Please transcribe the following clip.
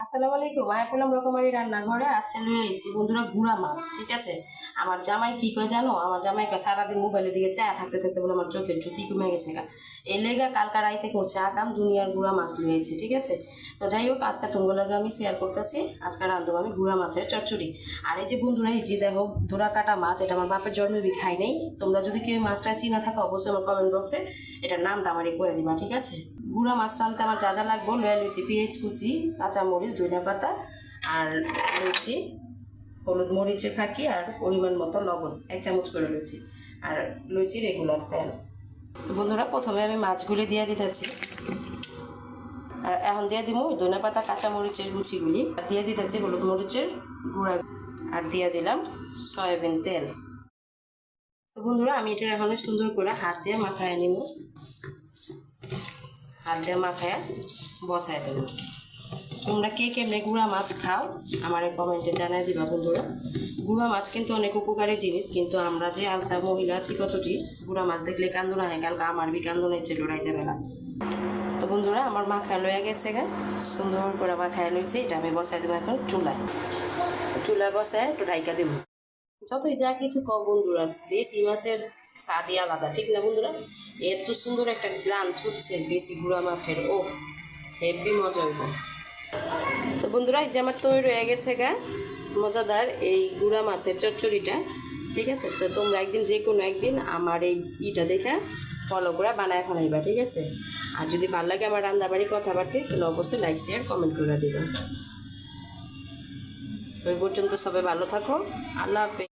আসসালামু আলাইকুম মায়া পেলাম রকমারি রান্নাঘরে। আজকে নিয়ে এসেছি বন্ধুরা গুড়া মাছ, ঠিক আছে? আমার জামাই কি কয় জানো? আমার জামাই সারাদিন মোবাইলের দিকে চা থাকতে থাকতে বলে আমার চোখের জুতি কমে গেছে গা। এই লেগা কালকা রাইতে করছে আকাম দুনিয়ার গুড়া মাছ লিয়েছি ঠিক আছে? তো যাই হোক, আজকে তোমাগুলোকে আমি শেয়ার করতেছি। আজকে রান্ধব আমি গুড়া মাছের চচ্চড়ি। আর এই যে বন্ধুরা, এই যে দেখো ধরা কাটা মাছ, এটা আমার বাপের জন্মবি খাই নেই। তোমরা যদি কেউ মাছটা চিনা থাকো, অবশ্যই আমার কমেন্ট বক্সে এটার নামটা আমারই করে দিবা, ঠিক আছে? গুঁড়া মাছ টানতে আমার যা যা লাগবো, লয়ে লুচি, পেঁয়াজ কুচি, কাঁচামরিচ ধনিয়া পাতা আর লুচি, হলুদ মরিচের ফাঁকি আর পরিমাণ মতো লবণ, এক চামচ করে লুচি আর লুচি রেগুলার তেল। বন্ধুরা, প্রথমে আমি মাছগুলি দিয়ে দিতেছি। আর এখন দিয়ে দিব ধনে পাতা কাঁচামরিচের লুচিগুলি আর দিয়ে দিতেছি হলুদ মরিচের গুঁড়া। আর দিয়ে দিলাম সয়াবিন তেল। তো বন্ধুরা, আমি এটা এখন সুন্দর করে হাত দিয়ে মাখায় নিব। হাত দিয়ে মাখায় বসায় দেবো। তোমরা কে কেমনে গুঁড়া মাছ খাও, আমার কমেন্টে জানাই দিবা বন্ধুরা। গুঁড়া মাছ কিন্তু অনেক উপকারী জিনিস, কিন্তু আমরা যে আলসা মহিলা আছি কতটি, গুঁড়া মাছ দেখলে কান্দো না হয় কালকে আমার বি কান্দো নেই ছিল রাইতে বেলা। তো বন্ধুরা, আমার মা মাখা লয়ে গেছে গা। সুন্দর করে মাখায় লইছে, এটা আমি বসাই দেবো এখন চুলায়। চুলায় বসায় একটু রাইকা দেবো। যতই যা কিছু কম বন্ধুরা, দেশি মাছের স্বাদই আলাদা, ঠিক না বন্ধুরা? এত সুন্দর একটা গ্রান ছুটছে দেশি গুঁড়া মাছের ও হেভি মজা হইব। বন্ধুরা, এই যে আমার তৈরি রয়ে গেছে গা, মজাদার এই গুঁড়া মাছের চচ্চড়িটা, ঠিক আছে? তো তোমরা একদিন যে কোনো একদিন আমার এই ইটা দেখে ফলো করে বানায় ফেলাইবা, ঠিক আছে? আর যদি ভালো লাগে আমার রান্নাবাড়ি কথাবার্তা, তাহলে অবশ্যই লাইক শেয়ার কমেন্ট করে দিবা। ওই পর্যন্ত সবাই ভালো থাকো। আল্লাহ হাফেজ।